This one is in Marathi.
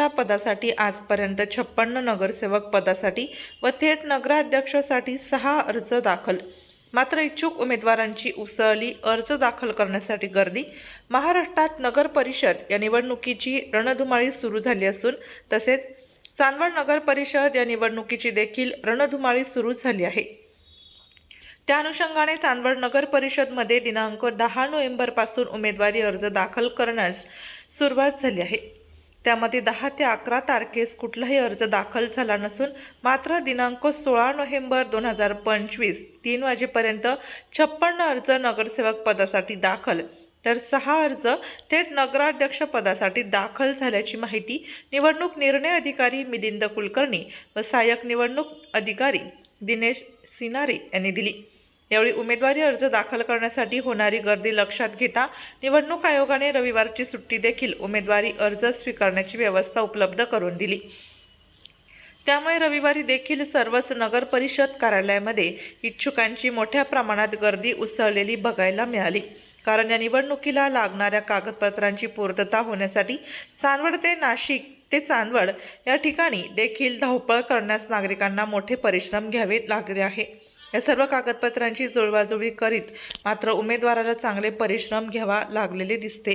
नगरपालिकेच्या पदासाठी आजपर्यंत छप्पन्न नगरसेवक पदासाठी व थेट नगराध्यक्षासाठी सहा अर्ज दाखल. मात्र इच्छुक उमेदवारांची उसळली अर्ज दाखल करण्यासाठी गर्दी. महाराष्ट्रात नगर परिषद या निवडणुकीची रणधुमाळी सुरू झाली असून तसेच चांदवड नगर परिषद या निवडणुकीची देखील रणधुमाळी सुरू झाली आहे. त्या अनुषंगाने चांदवड नगर परिषदमध्ये दिनांक दहा नोव्हेंबरपासून उमेदवारी अर्ज दाखल करण्यास सुरुवात झाली आहे. त्यामध्ये दहा ते अकरा तारखेस कुठलाही अर्ज दाखल झाला नसून मात्र दिनांक सोळा नोव्हेंबर दोन हजार पंचवीस तीन वाजेपर्यंत छप्पन्न अर्ज नगरसेवक पदासाठी दाखल. तर सहा अर्ज थेट नगराध्यक्ष पदासाठी दाखल झाल्याची माहिती निवडणूक निर्णय अधिकारी मिलिंद कुलकर्णी व सहाय्यक निवडणूक अधिकारी दिनेश सिनारे यांनी दिली. यावेळी उमेदवारी अर्ज दाखल करण्यासाठी होणारी गर्दी लक्षात घेता निवडणूक आयोगाने रविवारची सुट्टी देखील उमेदवारी अर्ज स्वीकारण्याची व्यवस्था उपलब्ध करून दिली. त्यामुळे रविवारी देखील सर्वच नगर परिषद कार्यालयामध्ये इच्छुकांची मोठ्या प्रमाणात गर्दी उसळलेली बघायला मिळाली. कारण या निवडणुकीला लागणाऱ्या कागदपत्रांची पूर्तता होण्यासाठी चांदवड ते नाशिक ते चांदवड या ठिकाणी देखील धावपळ करण्यास नागरिकांना मोठे परिश्रम घ्यावे लागले आहे. या सर्व कागदपत्रांची जुळवाजुळवी करीत मात्र उमेदवाराला चांगले परिश्रम घ्यावा लागलेले दिसते.